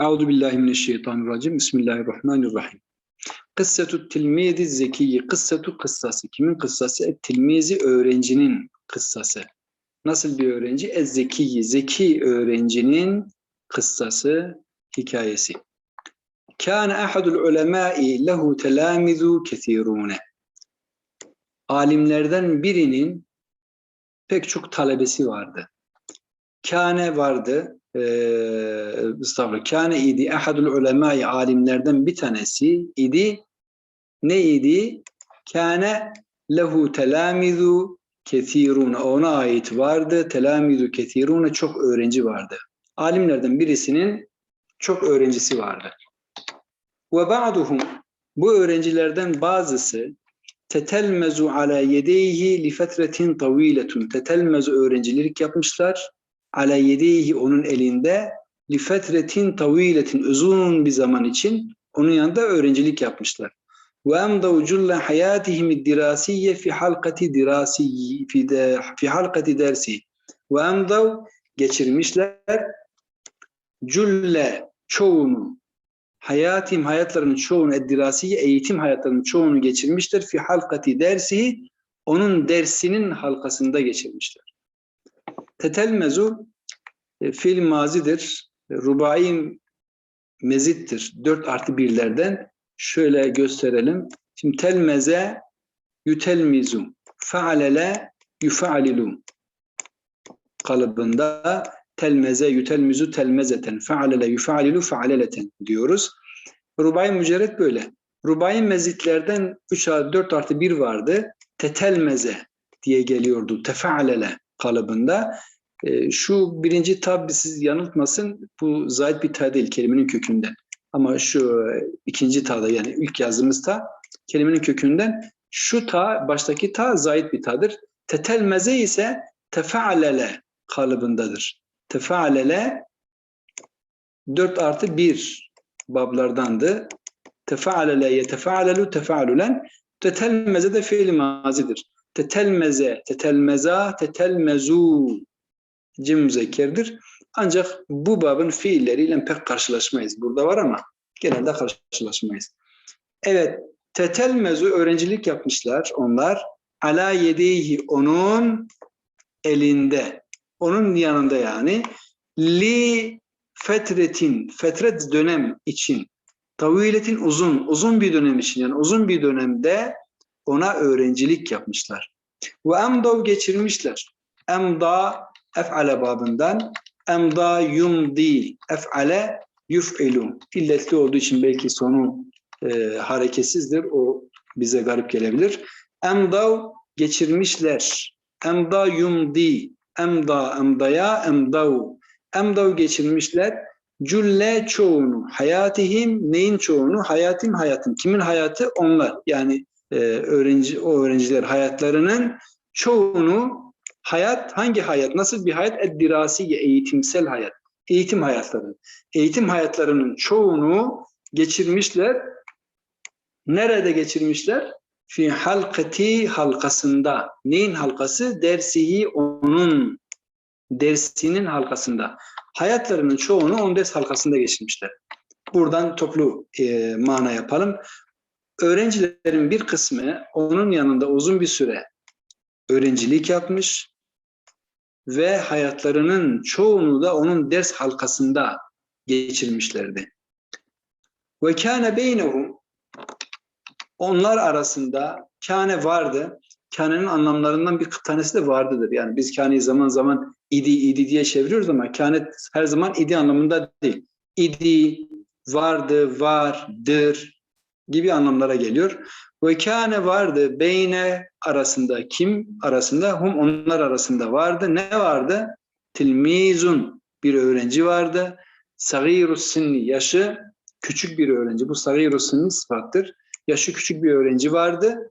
Euzu billahi mineşşeytanirracim. Bismillahirrahmanirrahim. Kıssetü tilmizi zekiyi. Kıssetu kıssası. Kimin kıssası? Et tilmizi öğrencinin kıssası. Nasıl bir öğrenci? Ez zekiyi. Zeki öğrencinin kıssası, hikayesi. Kâne ahadul ulemâi lehu telâmizu kesîrûne. Alimlerden birinin pek çok talebesi vardı. Kâne vardı, estağfurullah, kâne idi ahadul ulemâi alimlerden bir tanesi idi. Ne idi? Kâne lehu telâmizu kethirun. Ona ait vardı. Telâmizu kethirun. Çok öğrenci vardı. Alimlerden birisinin çok öğrencisi vardı. Ve ba'duhum bu öğrencilerden bazısı tetelmezu ala yedeyhi li fetretin taviletun. Tetelmezu öğrencilik yapmışlar. Ala yedeyhi onun elinde li fetretin taviletin uzun bir zaman için onun yanında öğrencilik yapmışlar. Ve emdav culle hayatihim dirasiye fi halkati dirasi fi de, fi halkati dersi. Ve emdav geçirmişler cülle çoğunu hayatim hayatlarının çoğunu eddirasiye eğitim hayatlarının çoğunu geçirmişler fi halkati dersi onun dersinin halkasında geçirmişler. Tetelmezu e, fiil mazidir. E, rubai mezittir. 4 artı birlerden şöyle gösterelim. Şimdi telmeze yütelmizu fealele yufalilu kalıbında telmeze yütelmizu telmezeten fealele yufalilu fealeleten diyoruz. Rubai mücerret böyle. Rubai mezitlerden 3 4 artı 1 vardı. Tetelmeze diye geliyordu. Tefealele kalıbında. E, şu birinci tab siz yanıltmasın. Bu zayit bir ta değil kelimenin kökünden. Ama şu ikinci ta'da yani ilk yazdığımız ta kelimenin kökünden şu ta baştaki ta zayit bir ta'dır. Tetelmeze ise tefealele kalıbındadır. Tefealele 4 artı 1 bablardandı. Tefealele yetefealelu tefealulen tetelmeze de fiil mazidir. Tetelmeze, tetelmeza, tetelmezu cim müzekkerdir. Ancak bu babın fiilleriyle pek karşılaşmayız. Burada var ama genelde karşılaşmayız. Evet, tetelmezu öğrencilik yapmışlar onlar. Ala yedeyhi onun elinde. Onun yanında yani. Li fetretin, fetret dönem için. Taviletin uzun, uzun bir dönem için yani uzun bir dönemde ona öğrencilik yapmışlar. Ve emdav geçirmişler. Emda ef'ale babından emda yumdi ef'ale yuf'ilu. İlletli olduğu için belki sonu e, hareketsizdir. O bize garip gelebilir. Emdav geçirmişler. Emda yumdi. Emda emdaya emdav. Emdav geçirmişler. Cülle çoğunu. Hayatihim neyin çoğunu? Hayatim hayatım. Kimin hayatı? Onlar. Yani e, öğrenci o öğrenciler hayatlarının çoğunu hayat hangi hayat? Nasıl bir hayat? Eddirasi eğitimsel hayat. Eğitim hayatları. Eğitim hayatlarının çoğunu geçirmişler. Nerede geçirmişler? Fi halkati halkasında. Neyin halkası? Dersihi onun dersinin halkasında. Hayatlarının çoğunu on ders halkasında geçirmişler. Buradan toplu e, mana yapalım. Öğrencilerin bir kısmı onun yanında uzun bir süre öğrencilik yapmış ve hayatlarının çoğunu da onun ders halkasında geçirmişlerdi. Ve kâne beynehum onlar arasında kâne vardı. Kâne'nin anlamlarından bir tanesi de vardıdır. Yani biz kâneyi zaman zaman idi idi diye çeviriyoruz ama kâne her zaman idi anlamında değil. İdi, vardı, vardır gibi anlamlara geliyor. Ve kâne vardı beyne arasında kim arasında hum onlar arasında vardı. Ne vardı? Tilmizun bir öğrenci vardı. Sagirus sinni yaşı küçük bir öğrenci. Bu sagirus sinni sıfattır. Yaşı küçük bir öğrenci vardı.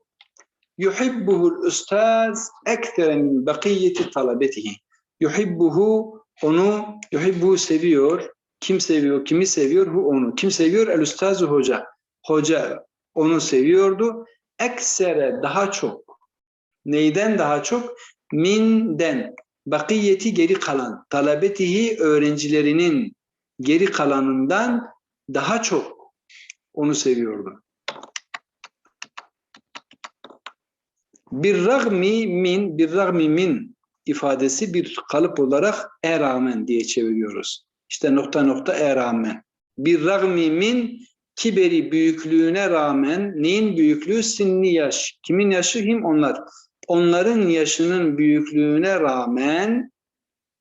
Yuhibbuhul ustaz ektere bakiyeti talabetihi. Yuhibbuhu onu yuhibbuhu seviyor. Kim seviyor? Kimi seviyor? Hu onu. Kim seviyor? El ustazu hoca. Hoca onu seviyordu. Eksere daha çok. Neyden daha çok? Minden. Bakiyeti geri kalan. Talabetihi öğrencilerinin geri kalanından daha çok onu seviyordu. Bir ragmi min, bir ragmi min ifadesi bir kalıp olarak e rağmen diye çeviriyoruz. İşte nokta nokta e rağmen. Bir ragmi min kiberi büyüklüğüne rağmen neyin büyüklüğü? Sinni yaş. Kimin yaşı? Him onlar. Onların yaşının büyüklüğüne rağmen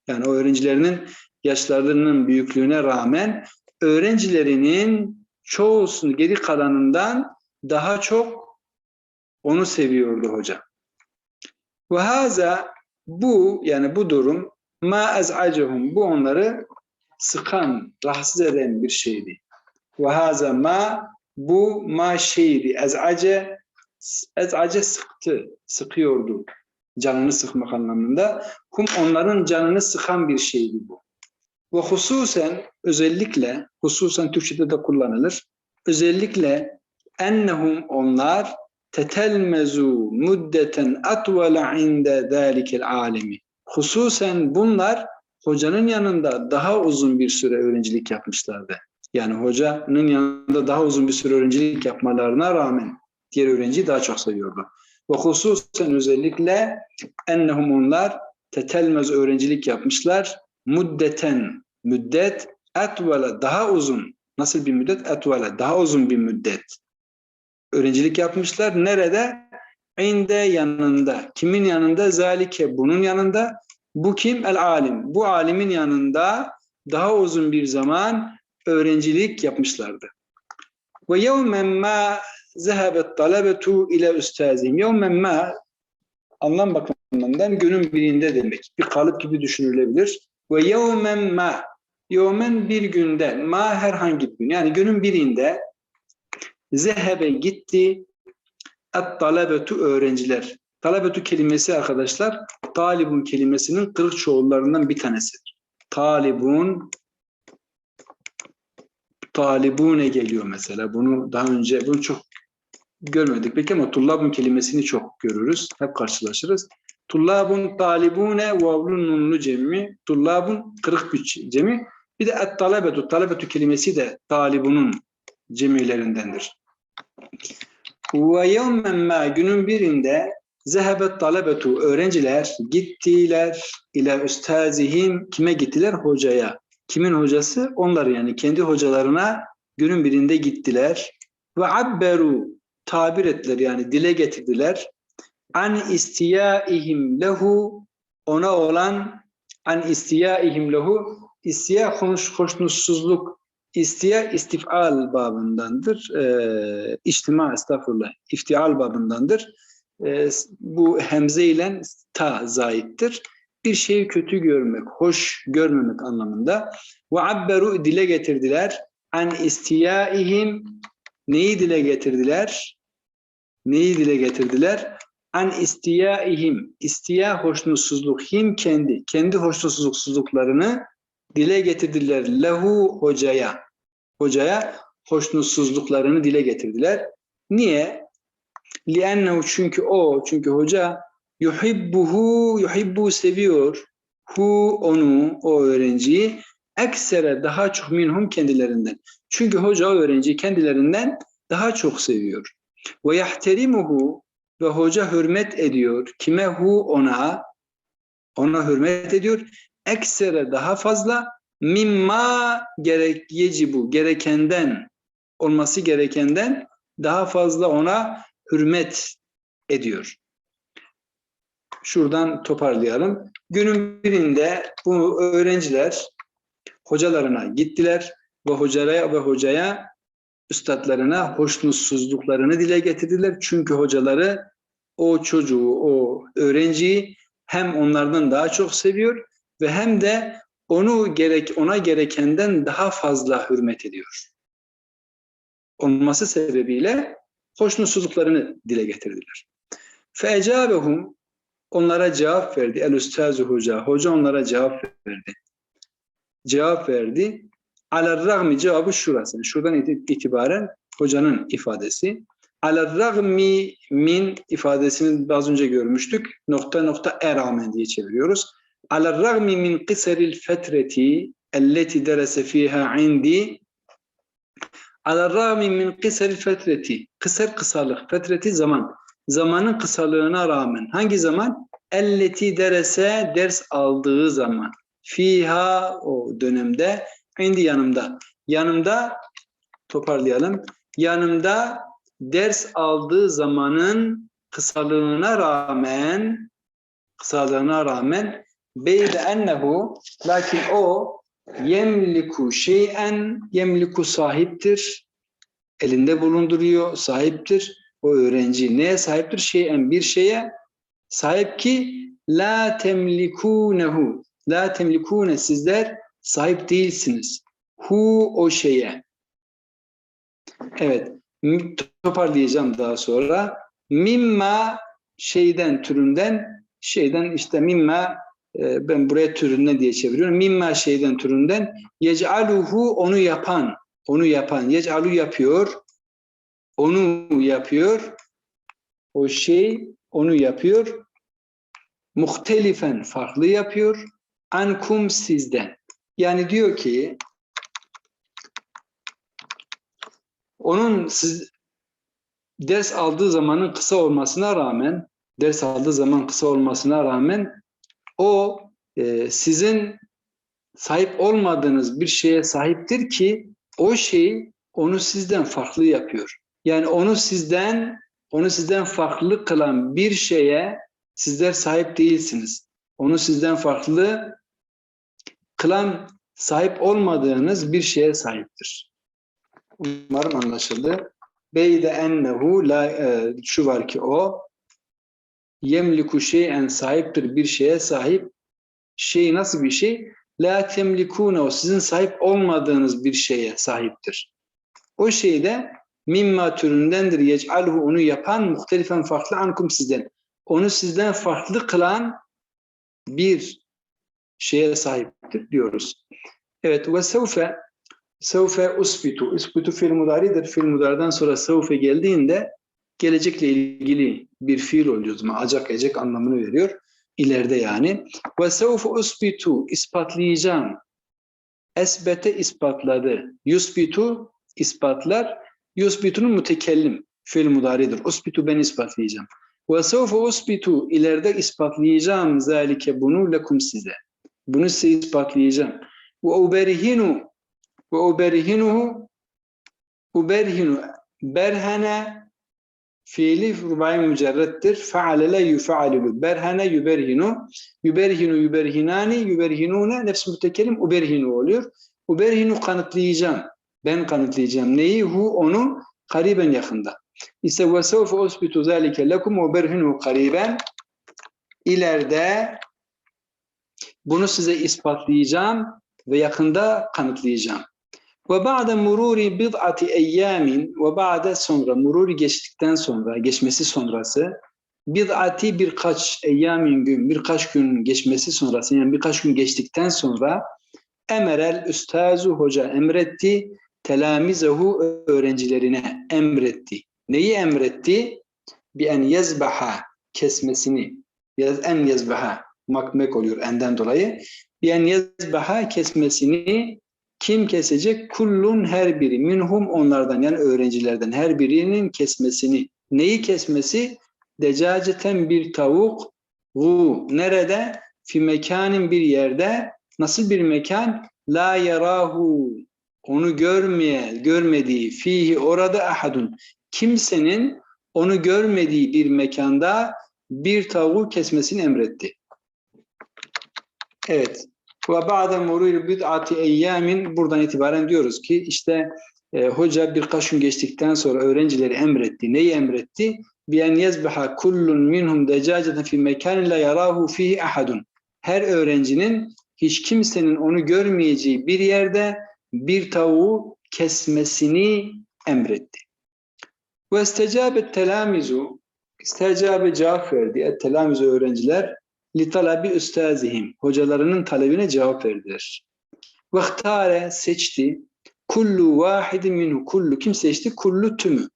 yani o öğrencilerinin yaşlarının büyüklüğüne rağmen öğrencilerinin çoğusunun geri kalanından daha çok onu seviyordu hoca. Ve haza bu yani bu durum ma ez'acuhum bu onları sıkan, rahatsız eden bir şeydi. Ve ma bu ma şeydi. Ez'ace ez'ace sıktı, sıkıyordu. Canını sıkmak anlamında. Hum onların canını sıkan bir şeydi bu. Ve hususen özellikle hususen Türkçe'de de kullanılır. Özellikle ennehum onlar tetelmezu muddeten atvala inde zalikel alimi. Hususen bunlar hocanın yanında daha uzun bir süre öğrencilik yapmışlardı. Yani hocanın yanında daha uzun bir süre öğrencilik yapmalarına rağmen diğer öğrenciyi daha çok seviyordu. Ve hususen özellikle ennehum onlar tetelmez öğrencilik yapmışlar. Muddeten, müddet, etvala daha uzun. Nasıl bir müddet? Etvala daha uzun bir müddet. Öğrencilik yapmışlar. Nerede? İnde yanında. Kimin yanında? Zalike bunun yanında. Bu kim? El alim. Bu alimin yanında daha uzun bir zaman öğrencilik yapmışlardı. Ve yevmen ma zehebet talebetu ile üstazim. Yevmen ma anlam bakımından günün birinde demek. Bir kalıp gibi düşünülebilir. Ve yevmen ma yevmen bir günde ma herhangi bir gün. Yani günün birinde zehebe gitti et talebetu öğrenciler. Talebetu kelimesi arkadaşlar talibun kelimesinin kırık çoğullarından bir tanesidir. Talibun talibune geliyor mesela. Bunu daha önce bunu çok görmedik peki ama tullabun kelimesini çok görürüz. Hep karşılaşırız. Tullabun talibune vavlun nunlu cemi. Tullabun kırık güç cemi. Bir de et talebetu. Talebetu kelimesi de talibunun cemilerindendir. Ve yevmen günün birinde zehebet talebetu öğrenciler gittiler ile üstazihim kime gittiler? Hocaya. Kimin hocası? Onlar yani kendi hocalarına günün birinde gittiler. Ve abberu tabir ettiler yani dile getirdiler. An istiyaihim lehu ona olan an istiyaihim lehu istiya hoş, hoşnutsuzluk istiya istifal babındandır. E, içtima estağfurullah iftial babındandır. E, bu hemze ile ta zaittir bir şeyi kötü görmek, hoş görmemek anlamında. Ve abberu dile getirdiler. An istiyaihim neyi dile getirdiler? Neyi dile getirdiler? An istiyaihim. İstiya hoşnutsuzluk. Him kendi. Kendi hoşnutsuzluklarını dile getirdiler. Lehu hocaya. Hocaya hoşnutsuzluklarını dile getirdiler. Niye? Liennehu çünkü o, çünkü hoca yuhibbuhu yuhibbu seviyor hu onu o öğrenciyi eksere daha çok minhum kendilerinden. Çünkü hoca o öğrenciyi kendilerinden daha çok seviyor. Ve yahterimuhu ve hoca hürmet ediyor. Kime hu ona ona hürmet ediyor. Eksere daha fazla mimma gerek yecibu gerekenden olması gerekenden daha fazla ona hürmet ediyor şuradan toparlayalım. Günün birinde bu öğrenciler hocalarına gittiler ve hocaya ve hocaya üstadlarına hoşnutsuzluklarını dile getirdiler. Çünkü hocaları o çocuğu, o öğrenciyi hem onlardan daha çok seviyor ve hem de onu gerek ona gerekenden daha fazla hürmet ediyor. Olması sebebiyle hoşnutsuzluklarını dile getirdiler. Fecabehum onlara cevap verdi. El üstazu hoca. Hoca onlara cevap verdi. Cevap verdi. Alar ragmi cevabı şurası. Şuradan itibaren hocanın ifadesi. Alar ragmi min ifadesini az önce görmüştük. Nokta nokta e diye çeviriyoruz. Alar ragmi min kıseril fetreti elleti derese fiha indi ala rağmi min kısar fetreti kısar kısalık fetreti zaman zamanın kısalığına rağmen. Hangi zaman? Elleti derese ders aldığı zaman. Fiha o dönemde indi yanımda. Yanımda toparlayalım. Yanımda ders aldığı zamanın kısalığına rağmen kısalığına rağmen beyde ennehu lakin o yemliku şeyen yemliku sahiptir. Elinde bulunduruyor sahiptir o öğrenci neye sahiptir? Şeyen bir şeye sahip ki la temlikunehu. La temlikune sizler sahip değilsiniz. Hu o şeye. Evet toparlayacağım daha sonra. Mimma şeyden türünden şeyden işte mimma e, ben buraya türünden diye çeviriyorum. Mimma şeyden türünden yec'aluhu onu yapan onu yapan yec'alu yapıyor onu yapıyor o şey onu yapıyor muhtelifen farklı yapıyor ankum sizden yani diyor ki onun siz ders aldığı zamanın kısa olmasına rağmen ders aldığı zaman kısa olmasına rağmen o e, sizin sahip olmadığınız bir şeye sahiptir ki o şey onu sizden farklı yapıyor. Yani onu sizden onu sizden farklı kılan bir şeye sizler sahip değilsiniz. Onu sizden farklı kılan sahip olmadığınız bir şeye sahiptir. Umarım anlaşıldı. Beyde ennehu la e, şu var ki o yemliku şeyen sahiptir bir şeye sahip. Şey nasıl bir şey? La temlikune o sizin sahip olmadığınız bir şeye sahiptir. O şey de mimma türündendir. Yec'alhu onu yapan muhtelifen farklı ankum sizden. Onu sizden farklı kılan bir şeye sahiptir diyoruz. Evet ve sevfe sevfe usbitu. Usbitu fiil mudaridir. Fiil mudariden sonra sevfe geldiğinde gelecekle ilgili bir fiil oluyor. Acak ecek anlamını veriyor. İleride yani. Ve sevfe usbitu ispatlayacağım. Esbete ispatladı. Yusbitu ispatlar. Yusbitu'nun mütekellim. Fiil mudaridir. Usbitu ben ispatlayacağım. Ve sevfe usbitu ileride ispatlayacağım zalike bunu lekum size. Bunu size ispatlayacağım. Ve uberhinu ve uberhinuhu uberhinu berhene fiili rubai mücerrettir. Fealele yufealilu. Berhene yuberhinu. Yuberhinu yuberhinani yuberhinune nefs mütekelim uberhinu oluyor. Uberhinu kanıtlayacağım. Ben kanıtlayacağım. Neyi? Hu onu kariben yakında. İşte ve sevfe usbitu zalike lekum ve berhinu kariben ileride bunu size ispatlayacağım ve yakında kanıtlayacağım. Ve ba'de mururi bid'ati eyyamin ve ba'de sonra mururi geçtikten sonra geçmesi sonrası bid'ati birkaç eyyamin gün birkaç gün geçmesi sonrası yani birkaç gün geçtikten sonra emerel üstazu hoca emretti telamizehu öğrencilerine emretti. Neyi emretti? Bi en yezbaha kesmesini yaz en yezbaha makmek oluyor enden dolayı. Bi en yezbaha kesmesini kim kesecek? Kullun her biri. Minhum onlardan yani öğrencilerden her birinin kesmesini. Neyi kesmesi? Decaceten bir tavuk. Gu. Nerede? Fi mekanin bir yerde. Nasıl bir mekan? La yarahu. Onu görmeye, görmediği fihi orada ahadun. Kimsenin onu görmediği bir mekanda bir tavuğu kesmesini emretti. Evet. Ve ba'de murur bid'ati eyyamin buradan itibaren diyoruz ki işte e, hoca birkaç gün geçtikten sonra öğrencileri emretti. Neyi emretti? Bi en yezbaha kullun minhum decaceten fi mekanin la yarahu fihi ahadun. Her öğrencinin hiç kimsenin onu görmeyeceği bir yerde bir tavuğu kesmesini emretti. Ve istecabet telamizu istecabe cevap verdi. Et telamizu öğrenciler li talabi üstazihim. Hocalarının talebine cevap verdiler. Ve ihtare seçti. Kullu vahidin minhu. Kullu kim seçti? Kullu tümü.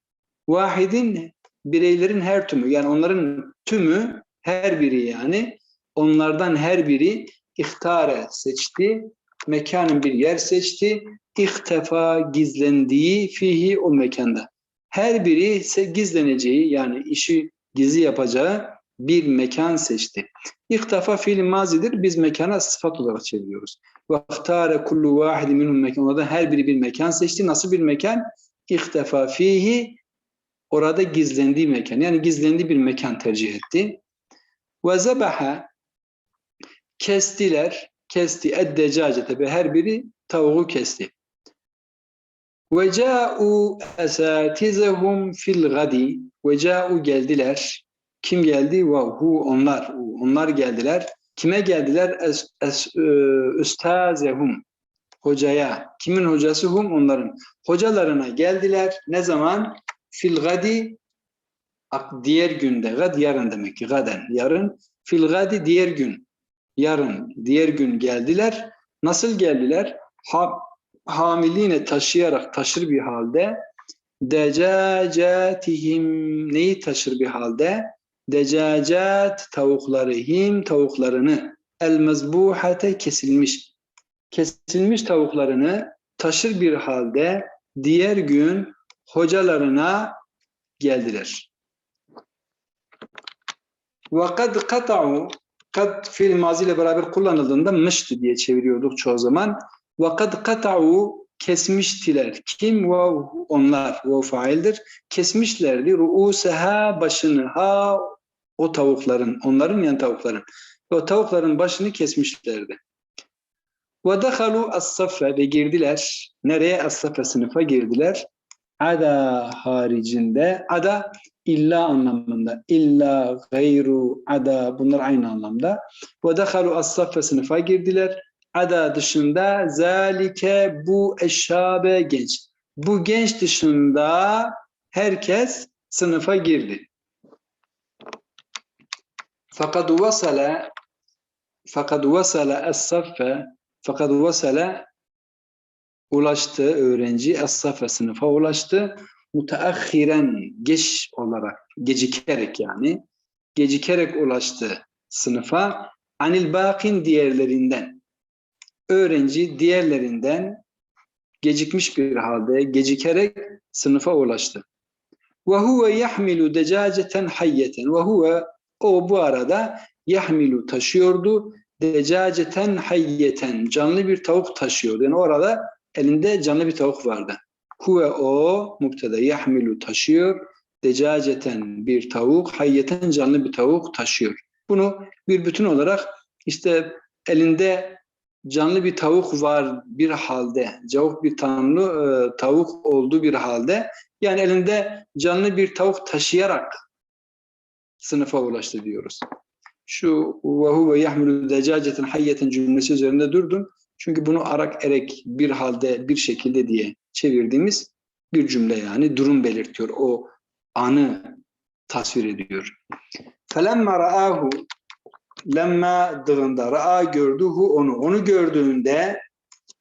Vahidin bireylerin her tümü. Yani onların tümü her biri yani onlardan her biri ihtare seçti. Mekanın bir yer seçti. İhtefa gizlendiği fihi o mekanda. Her biri ise gizleneceği yani işi gizli yapacağı bir mekan seçti. İhtafa fiil mazidir. Biz mekana sıfat olarak çeviriyoruz. Vaktare kullu vahidi minhum mekan. Orada her biri bir mekan seçti. Nasıl bir mekan? İhtafa fihi orada gizlendiği mekan. Yani gizlendiği bir mekan tercih etti. Ve zebaha kestiler, kesti eddecacete ve her biri tavuğu kesti. Ve ca'u esatizehum fil gadi ve ca'u geldiler. Kim geldi? Ve hu onlar. Onlar geldiler. Kime geldiler? Es, es, e, üstazehum. Hocaya. Kimin hocası? Hum onların. Hocalarına geldiler. Ne zaman? Fil gadi diğer günde. Gad yarın demek ki. Gaden. Yarın. Fil gadi diğer gün. Yarın. Diğer gün geldiler. Nasıl geldiler? Ha, hamiline taşıyarak taşır bir halde decacatihim neyi taşır bir halde decacat tavuklarihim tavuklarını el mezbuhate kesilmiş kesilmiş tavuklarını taşır bir halde diğer gün hocalarına geldiler. Kad kata'u kad fiil mazi ile beraber kullanıldığında mıştı diye çeviriyorduk çoğu zaman. Ve kad kata'u kesmiştiler. Kim? Ve onlar. Ve faildir. Kesmişlerdi. Ru'useha başını. Ha o tavukların. Onların yani tavukların. O tavukların başını kesmişlerdi. Ve dehalu as-saffe ve girdiler. Nereye? As-saffe sınıfa girdiler. Ada haricinde. Ada illa anlamında. İlla gayru ada bunlar aynı anlamda. Ve dehalu as-saffe sınıfa girdiler ada dışında zalike bu eşabe genç. Bu genç dışında herkes sınıfa girdi. Fakat vasala fakat vasala es-saffe fakat vasala ulaştı öğrenci es-saffe sınıfa ulaştı. Müteahhiren geç olarak gecikerek yani gecikerek ulaştı sınıfa anil bakin diğerlerinden öğrenci diğerlerinden gecikmiş bir halde gecikerek sınıfa ulaştı. Ve huve yahmilu decaceten hayyeten ve huve o bu arada yahmilu taşıyordu decaceten hayyeten canlı bir tavuk taşıyordu. Yani orada elinde canlı bir tavuk vardı. Huve o mubtada yahmilu taşıyor decaceten bir tavuk hayyeten canlı bir tavuk taşıyor. Bunu bir bütün olarak işte elinde canlı bir tavuk var bir halde, cavuk bir tanrı e, tavuk olduğu bir halde, yani elinde canlı bir tavuk taşıyarak sınıfa ulaştı diyoruz. Şu ve huve yahmilu decaceten hayyeten cümlesi üzerinde durdum. Çünkü bunu arak erek bir halde bir şekilde diye çevirdiğimiz bir cümle yani durum belirtiyor. O anı tasvir ediyor. Felemma ra'ahu lemma dığında ra'a gördühu onu. Onu gördüğünde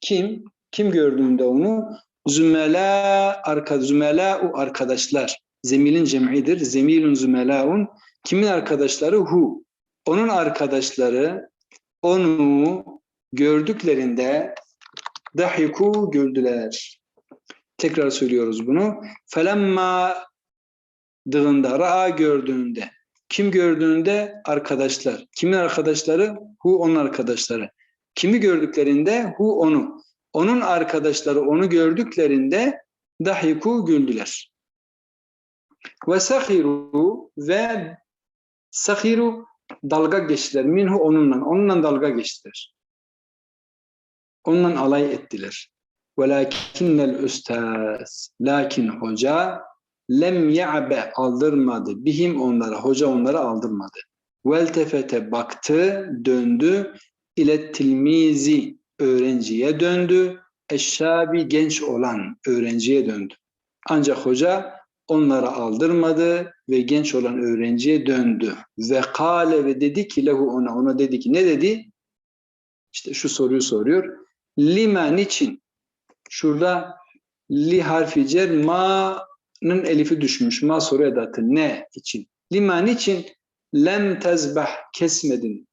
kim? Kim gördüğünde onu? Zümela arka zümela arkadaşlar. Zemilin cem'idir. Zemilun zümelaun. Kimin arkadaşları? Hu. Onun arkadaşları onu gördüklerinde dahiku güldüler. Tekrar söylüyoruz bunu. Felemma dığında, ra'a gördüğünde kim gördüğünde arkadaşlar. Kimin arkadaşları? Hu onun arkadaşları. Kimi gördüklerinde hu onu. Onun arkadaşları onu gördüklerinde dahiku güldüler. Ve sahiru ve sahiru dalga geçtiler. Minhu onunla. Onunla dalga geçtiler. Onunla alay ettiler. Velakinnel üstaz. Lakin hoca lem ya'be aldırmadı. Bihim onlara, hoca onlara aldırmadı. Veltefete baktı, döndü. ile tilmizi öğrenciye döndü. Eşşabi genç olan öğrenciye döndü. Ancak hoca onlara aldırmadı ve genç olan öğrenciye döndü. Ve kale ve dedi ki lehu ona, ona dedi ki ne dedi? İşte şu soruyu soruyor. Lima niçin? Şurada li harfi cer ma nın elifi düşmüş. Ma soru edatı ne için? Liman için lem tezbah kesmedin.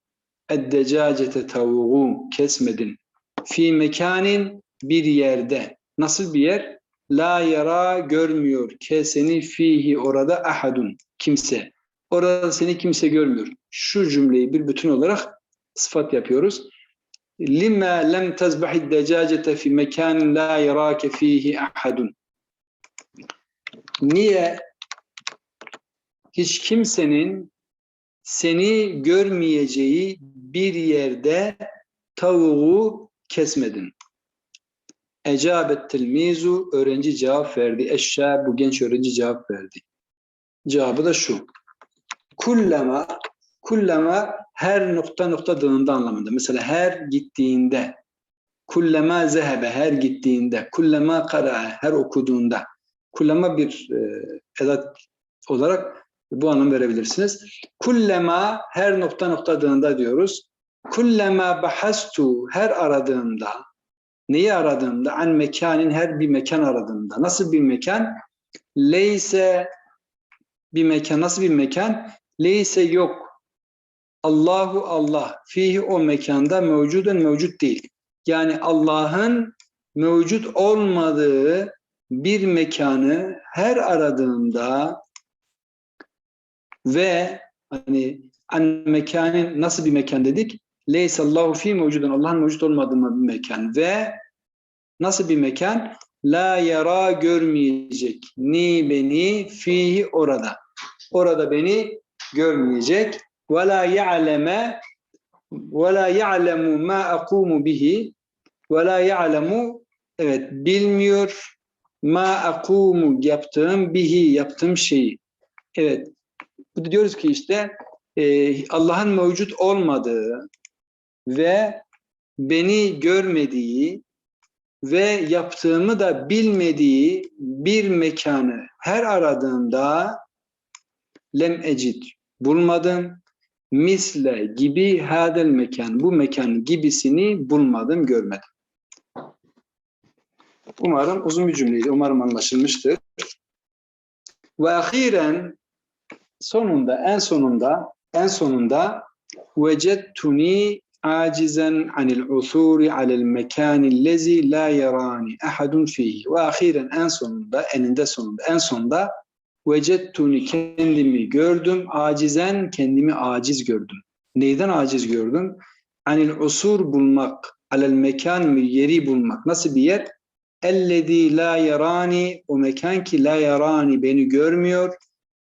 Eddecacete tavuğu kesmedin. Fi mekanin bir yerde. Nasıl bir yer? La yara görmüyor. Ke seni fihi orada ahadun. Kimse. Orada seni kimse görmüyor. Şu cümleyi bir bütün olarak sıfat yapıyoruz. Lima lem tezbahid decacete fi mekanin la yarake fihi ahadun. Niye hiç kimsenin seni görmeyeceği bir yerde tavuğu kesmedin? Ecabet tilmizu öğrenci cevap verdi. Eşşâ bu genç öğrenci cevap verdi. Cevabı da şu. Kullama kullama her nokta nokta dığında anlamında. Mesela her gittiğinde kullama zehebe her gittiğinde kullama kara her okuduğunda kullama bir e, edat olarak bu anlam verebilirsiniz. Kullema her nokta nokta dığında diyoruz. Kullema bahastu her aradığımda neyi aradığımda an mekanin her bir mekan aradığımda nasıl bir mekan leyse bir mekan nasıl bir mekan leyse yok Allahu Allah fihi o mekanda mevcuden mevcut değil. Yani Allah'ın mevcut olmadığı bir mekanı her aradığımda ve hani an mekanın nasıl bir mekan dedik? Leysa Allahu fi mevcudun Allah'ın mevcut olmadığı bir mekan ve nasıl bir mekan? La yara görmeyecek ni beni fihi orada. Orada beni görmeyecek. Ve la ya'leme ve la ya'lemu ma aqumu bihi evet bilmiyor ma akumu yaptığım bihi yaptığım şeyi. Evet. Bu diyoruz ki işte e, Allah'ın mevcut olmadığı ve beni görmediği ve yaptığımı da bilmediği bir mekanı her aradığımda lem ecid bulmadım. Misle gibi hadel mekan bu mekan gibisini bulmadım görmedim. Umarım uzun bir cümleydi. Umarım anlaşılmıştır. Ve ahiren sonunda en sonunda en sonunda vecettuni acizen anil usuri alel mekanillezi la yarani ahadun fihi. Ve ahiren en sonunda eninde sonunda en sonunda vecettuni kendimi gördüm acizen kendimi aciz gördüm. Neyden aciz gördüm? Anil usur bulmak, alel mekan yeri bulmak. Nasıl bir yer? Ellezî la yarani o mekan ki la yarani beni görmüyor.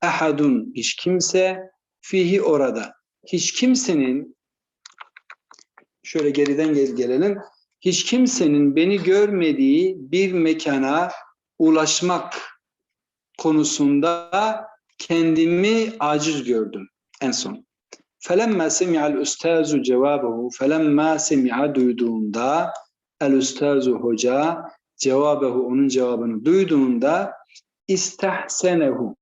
Ahadun hiç kimse fihi orada. Hiç kimsenin şöyle geriden gel gelelim. Hiç kimsenin beni görmediği bir mekana ulaşmak konusunda kendimi aciz gördüm en son. Felemma semi'al ustazu cevabehu felemma semi'a duyduğunda el ustazu hoca cevabehu onun cevabını duyduğunda istahsenehu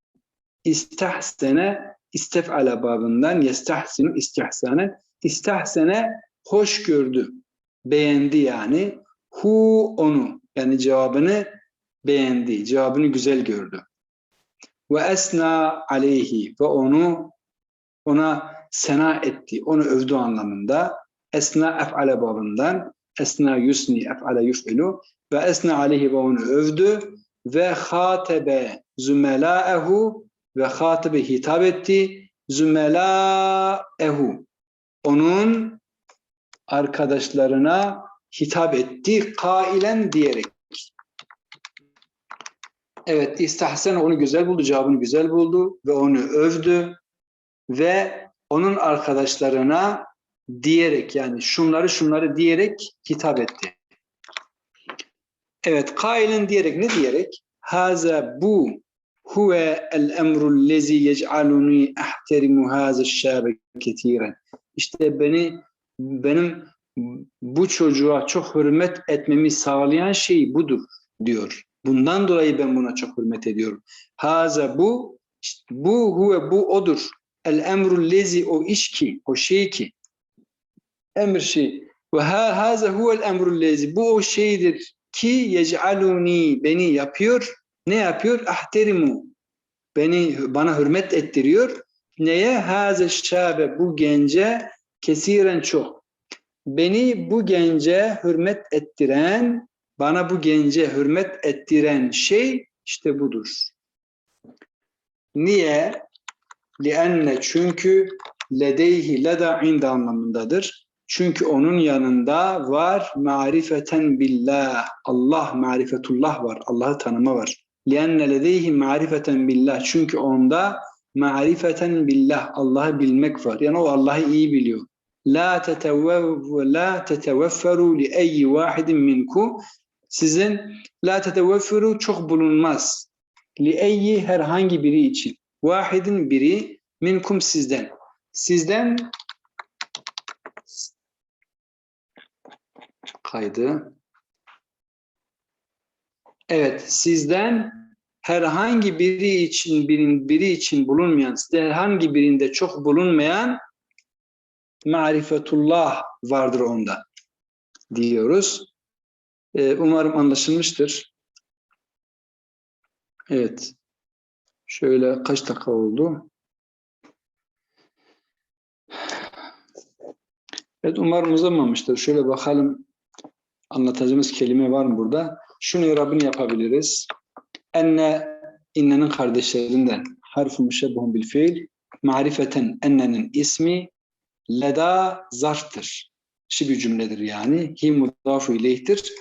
istahsene istef'ala babından yestahsinu istihsane istahsene hoş gördü beğendi yani hu onu yani cevabını beğendi cevabını güzel gördü ve esna aleyhi ve onu ona sena etti. Onu övdü anlamında. Esna ef'ale babından esna yusni ef'ale yuf'ilu ve esna aleyhi ve onu övdü. Ve hatebe zümelaehu ve hatebe hitap etti. Zümelaehu onun arkadaşlarına hitap etti. Kailen diyerek. Evet, istahsen onu güzel buldu, cevabını güzel buldu ve onu övdü ve onun arkadaşlarına diyerek yani şunları şunları diyerek hitap etti. Evet, kailen diyerek ne diyerek? Haza bu huve el emrul lezi yec'aluni ahterimu haza şabe ketiren. İşte beni benim bu çocuğa çok hürmet etmemi sağlayan şey budur diyor. Bundan dolayı ben buna çok hürmet ediyorum. Haza bu işte bu huve bu odur. El emrul lezi o iş ki, o şey ki. Emir şey. Ve ha, haza huvel emrul lezi. Bu o şeydir ki yec'aluni beni yapıyor. Ne yapıyor? Ahterimu. Beni bana hürmet ettiriyor. Neye? Haze şabe bu gence kesiren çok. Beni bu gence hürmet ettiren, bana bu gence hürmet ettiren şey işte budur. Niye? Lienne çünkü ledeyhi leda inde anlamındadır. Çünkü onun yanında var marifeten billah. Allah marifetullah var. Allah'ı tanıma var. Lienne ledeyhi marifeten billah. Çünkü onda marifeten billah. Allah'ı bilmek var. Yani o Allah'ı iyi biliyor. La tetevve la tetevefferu li eyyi vahidin minkum. Sizin la tetevefferu çok bulunmaz. Li eyyi herhangi biri için. Vahidin biri minkum sizden. Sizden kaydı. Evet, sizden herhangi biri için birin biri için bulunmayan, sizden herhangi birinde çok bulunmayan marifetullah vardır onda diyoruz. Ee, umarım anlaşılmıştır. Evet. Şöyle kaç dakika oldu? Evet umarım uzamamıştır. Şöyle bakalım anlatacağımız kelime var mı burada? Şunu irabını yapabiliriz. Enne innenin kardeşlerinden harf-ı müşebbehun bil fiil marifeten ennenin ismi leda zarftır. Şi bir cümledir yani. Hi mudafu ileyhtir.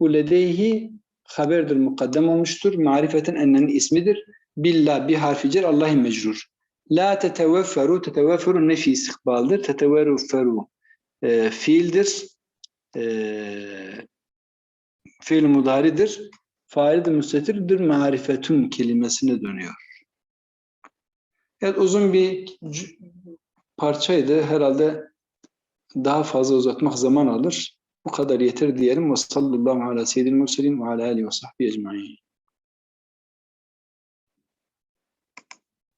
Bu ledeyhi haberdir mukaddem olmuştur. Marifeten ennenin ismidir. Billah bir harfi cer Allah'ı mecrur. La tetevefferu tetevefferu nefi istikbaldır. Tetevefferu e, fiildir. E, fiil mudaridir. Fail de müstetirdir. Marifetun kelimesine dönüyor. Evet uzun bir parçaydı. Herhalde daha fazla uzatmak zaman alır. Bu kadar yeter diyelim. Ve sallallahu ala seyyidil murselin ve ala alihi ve sahbihi ecmaîn.